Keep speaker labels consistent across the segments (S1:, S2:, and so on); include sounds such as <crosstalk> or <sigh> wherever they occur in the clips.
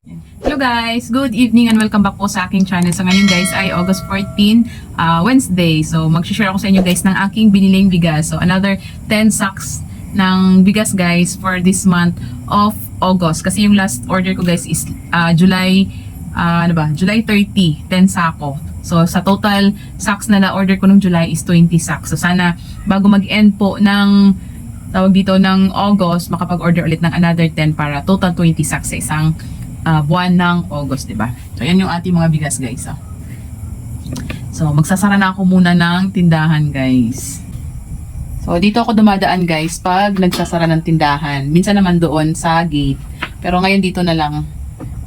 S1: Hello guys! Good evening and welcome back po sa aking channel. So ngayon guys ay August 14, uh, Wednesday. So mag-share ako sa inyo guys ng aking biniling bigas. So another 10 sacks ng bigas guys for this month of August. Kasi yung last order ko guys is uh, July, uh, ano ba? July 30, 10 sako. So sa total sacks na na-order ko nung July is 20 sacks. So sana bago mag-end po ng tawag dito ng August, makapag-order ulit ng another 10 para total 20 sacks sa isang ah, buwan ng August, di ba? So, yan yung ating mga bigas, guys. Oh. So, magsasara na ako muna ng tindahan, guys. So, dito ako dumadaan, guys, pag nagsasara ng tindahan. Minsan naman doon sa gate. Pero ngayon dito na lang.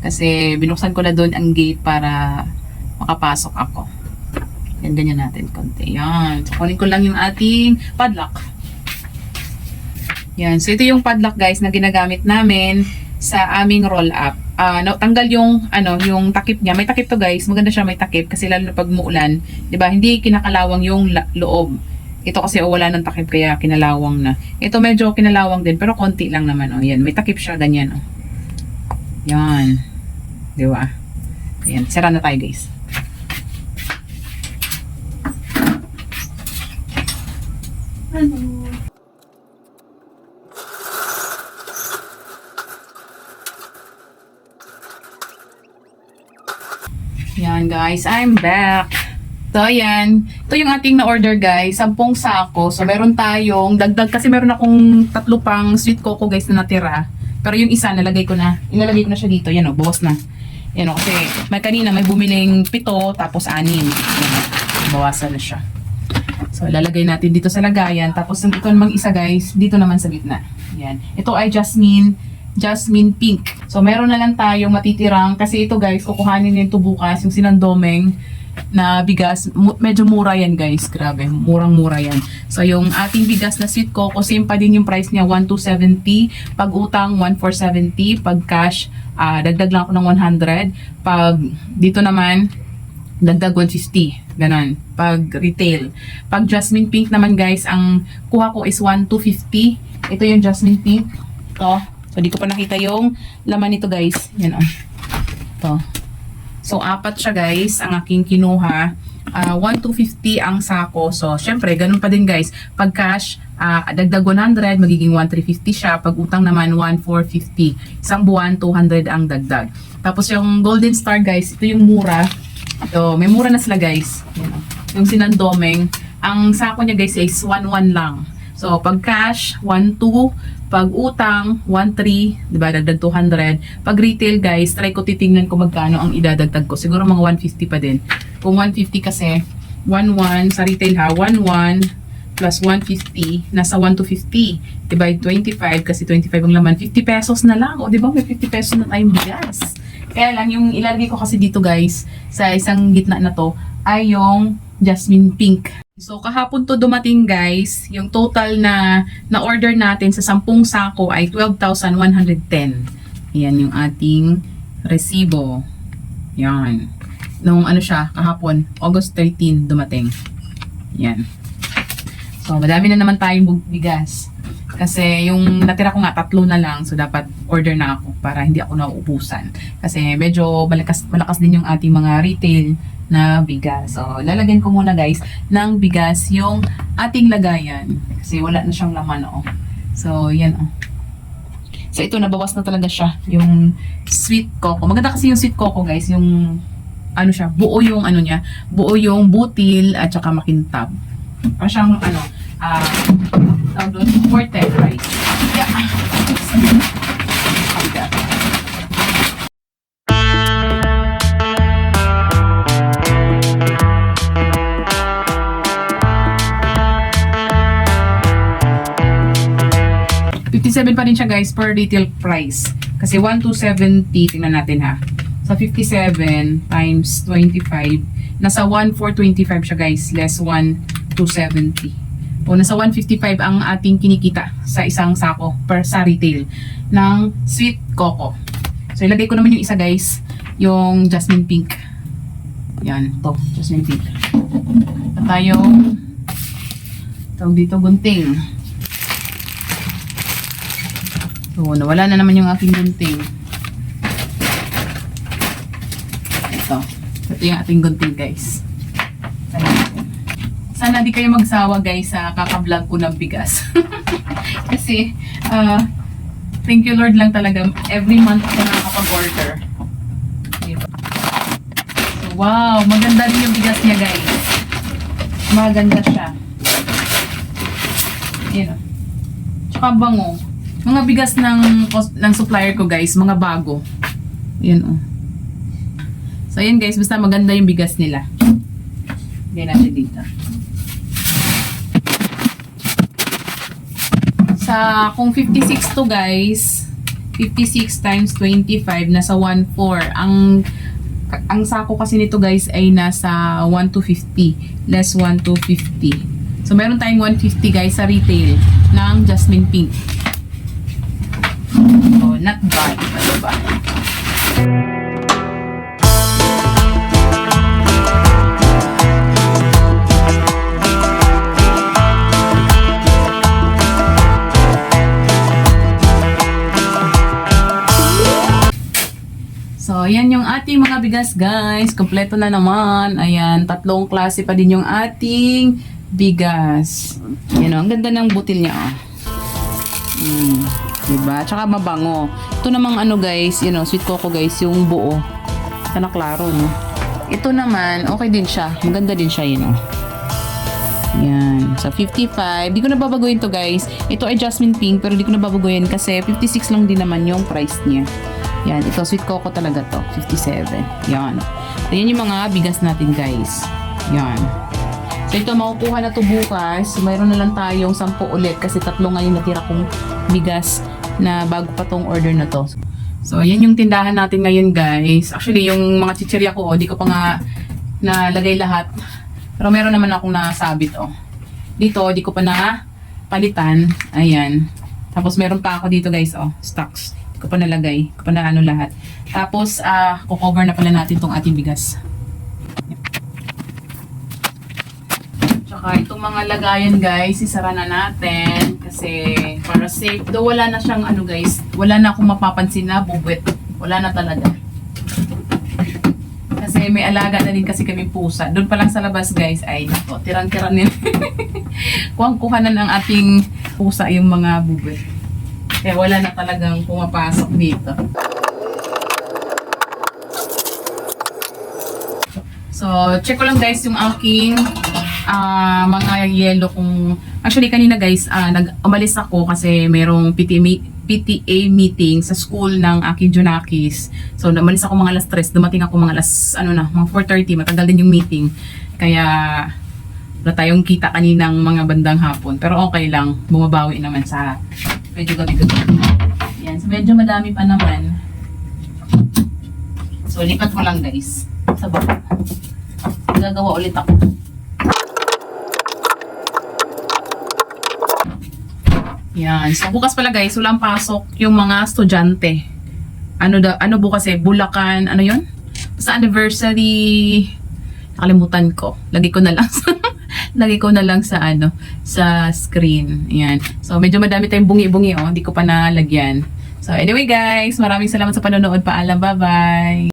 S1: Kasi binuksan ko na doon ang gate para makapasok ako. Yan, ganyan natin konti. Yan. So, kunin ko lang yung ating padlock. Yan. So, ito yung padlock, guys, na ginagamit namin sa aming roll-up. No, tanggal yung ano, yung takip niya. May takip to, guys. Maganda siya may takip kasi lalo pag muulan, 'di ba? Hindi kinakalawang yung loob. Ito kasi oh, wala ng takip kaya kinalawang na. Ito medyo kinalawang din pero konti lang naman oh. Yan, may takip siya ganyan oh. Yan. 'Di ba? Yan, sira na tayo, guys. Yan guys, I'm back. So ayan, ito yung ating na-order guys, 10 sako. So meron tayong dagdag kasi meron akong tatlo pang sweet coco guys na natira. Pero yung isa nalagay ko na, inalagay ko na siya dito. Yan o, bawas na. Yan o, kasi may kanina may bumiling pito tapos anim. Yan o, bawasan na siya. So lalagay natin dito sa lagayan. Tapos ito namang isa guys, dito naman sa gitna. Yan. Ito ay jasmine jasmine pink. So, meron na lang tayong matitirang kasi ito guys, kukuhanin nito bukas yung sinandomeng na bigas. Medyo mura yan guys. Grabe, murang-mura yan. So, yung ating bigas na sweet coco, same pa din yung price niya, 1,270. Pag utang, 1,470. Pag cash, ah, dagdag lang ako ng 100. Pag dito naman, dagdag 150. Ganon. Pag retail. Pag jasmine pink naman guys, ang kuha ko is 1,250. Ito yung jasmine pink. Ito. So, di pa nakita yung laman nito guys. Yan o. Ito. So, apat siya guys, ang aking kinuha. Uh, 1,250 ang sako. So, syempre, ganun pa din guys. Pag cash, ah, dagdag 100, magiging 1,350 siya. Pag utang naman, 1,450. Isang buwan, 200 ang dagdag. Tapos yung Golden Star guys, ito yung mura. Ito, may mura na sila guys. Yan, oh. Yung sinandomeng. Ang sako niya guys is 1,1 lang. So, pag cash, 1,2. Pag utang, 1,3. Diba? Dagdag 200. Pag retail guys, try ko titingnan ko magkano ang idadagdag ko. Siguro mga 150 pa din. Kung 150 kasi, 1,1 sa retail ha, 1,1 plus 150, nasa 1 to 50. Divide 25 kasi 25 ang laman. 50 pesos na lang. O, di ba? May 50 pesos na tayong bigas. Kaya lang, yung ilalagay ko kasi dito guys, sa isang gitna na to, ay yung jasmine pink. So, kahapon to dumating guys, yung total na na-order natin sa 10 sako ay 12,110. Yan yung ating resibo. Yan. Nung ano siya, kahapon, August 13 dumating. Yan. So, madami na naman tayong bigas. Kasi yung natira ko nga tatlo na lang, so dapat order na ako para hindi ako nauubusan. Kasi medyo malakas, malakas din yung ating mga retail na bigas. So, lalagyan ko muna guys ng bigas yung ating lagayan. Kasi wala na siyang laman, oh. So, yan, oh. So, ito, nabawas na talaga siya. Yung sweet coco. Maganda kasi yung sweet coco, guys. Yung, ano siya, buo yung, ano niya, buo yung butil at saka makintab. Para siyang, ano, ah, tawag doon, forte rice. Yeah. <laughs> Kabida. $57 pa rin siya guys per retail price. Kasi 1,270, tingnan natin ha. Sa 57 times 25, nasa 1,425 siya guys, less 1,270. O nasa 155 ang ating kinikita sa isang sako per sa retail ng sweet coco. So ilagay ko naman yung isa guys, yung jasmine pink. Yan, to, jasmine pink. At tayong tawag dito gunting. So, nawala na naman yung aking gunting. ito. Ito yung ating gunting guys. Sana di kayo magsawa guys sa kaka-vlog ko ng bigas. <laughs> Kasi, ah, thank you Lord lang talaga. Every month ako nakakapag-order. Diba? So, wow, maganda rin yung bigas niya guys. Maganda siya. Ayan o. Tsaka bango. Mga bigas ng, ng supplier ko guys, mga bago. Ayan o. So ayan guys, basta maganda yung bigas nila. Lagyan natin dito. Sa, kung 56 to guys, 56 times 25, nasa 1.4. Ang, ang sako kasi nito guys ay nasa 1 to 50. Less 1 to 50. So meron tayong 150 guys sa retail ng Jasmine Pink. So, not bad. Ano ba? So, yan yung ating mga bigas, guys. Kompleto na naman. Ayan, tatlong klase pa din yung ating bigas. Yan o, ang ganda ng butil niya, oh. Mm, diba? Tsaka mabango. Ito namang ano, guys, you know, sweet coco, guys, yung buo. Sana klaro, no? Ito naman, okay din siya. Maganda din siya, yun, oh. Yan. So, 55. Di ko na babaguhin to, guys. Ito ay Jasmine Pink, pero di ko na babaguhin kasi 56 lang din naman yung price niya. Yan. Ito, sweet coco talaga to. 57. Yan. Ayan yung mga bigas natin, guys. Yan. Ito, makukuha na to bukas. Mayroon na lang tayong 10 ulit kasi tatlo nga yung natira kong bigas na bago pa tong order na to. So, ayan yung tindahan natin ngayon, guys. Actually, yung mga chichirya ko, oh, di ko pa nga nalagay lahat. Pero meron naman akong nasabit, oh. Dito, di ko pa na palitan. Ayan. Tapos, meron pa ako dito, guys, oh. Stocks. Di ko pa nalagay. Di ko pa na ano lahat. Tapos, ah, kukover na pala natin tong ating bigas. Tsaka itong mga lagayan guys, isara na natin kasi para safe. Though wala na siyang ano guys, wala na akong mapapansin na bubwet. Wala na talaga. Kasi may alaga na din kasi kami pusa. Doon pa lang sa labas guys ay nako, tirang-tiran nila. <laughs> Kuhang-kuhanan ang ating pusa yung mga bubwet. Kaya wala na talagang pumapasok dito. So, check ko lang guys yung aking ah, mga yellow kung actually kanina guys ah, nag umalis ako kasi merong PTA, PTA meeting sa school ng aking Junakis. So, umalis ako mga alas 3, dumating ako mga alas ano na, mga 4:30, matagal din yung meeting. Kaya wala tayong kita kaninang mga bandang hapon. Pero okay lang, bumabawi naman sa medyo gabi-gabi. Yan, so medyo madami pa naman. So, lipat ko lang guys sa baba. Gagawa ulit ako. Yan. So, bukas pala guys, walang pasok yung mga estudyante. Ano da, ano bukas eh, Bulacan, ano yon? Sa anniversary, nakalimutan ko. Lagi ko na lang sa, <laughs> lagi ko na lang sa ano, sa screen. Yan. So, medyo madami tayong bungi-bungi oh, hindi ko pa nalagyan. So, anyway guys, maraming salamat sa panonood. Paalam, bye-bye!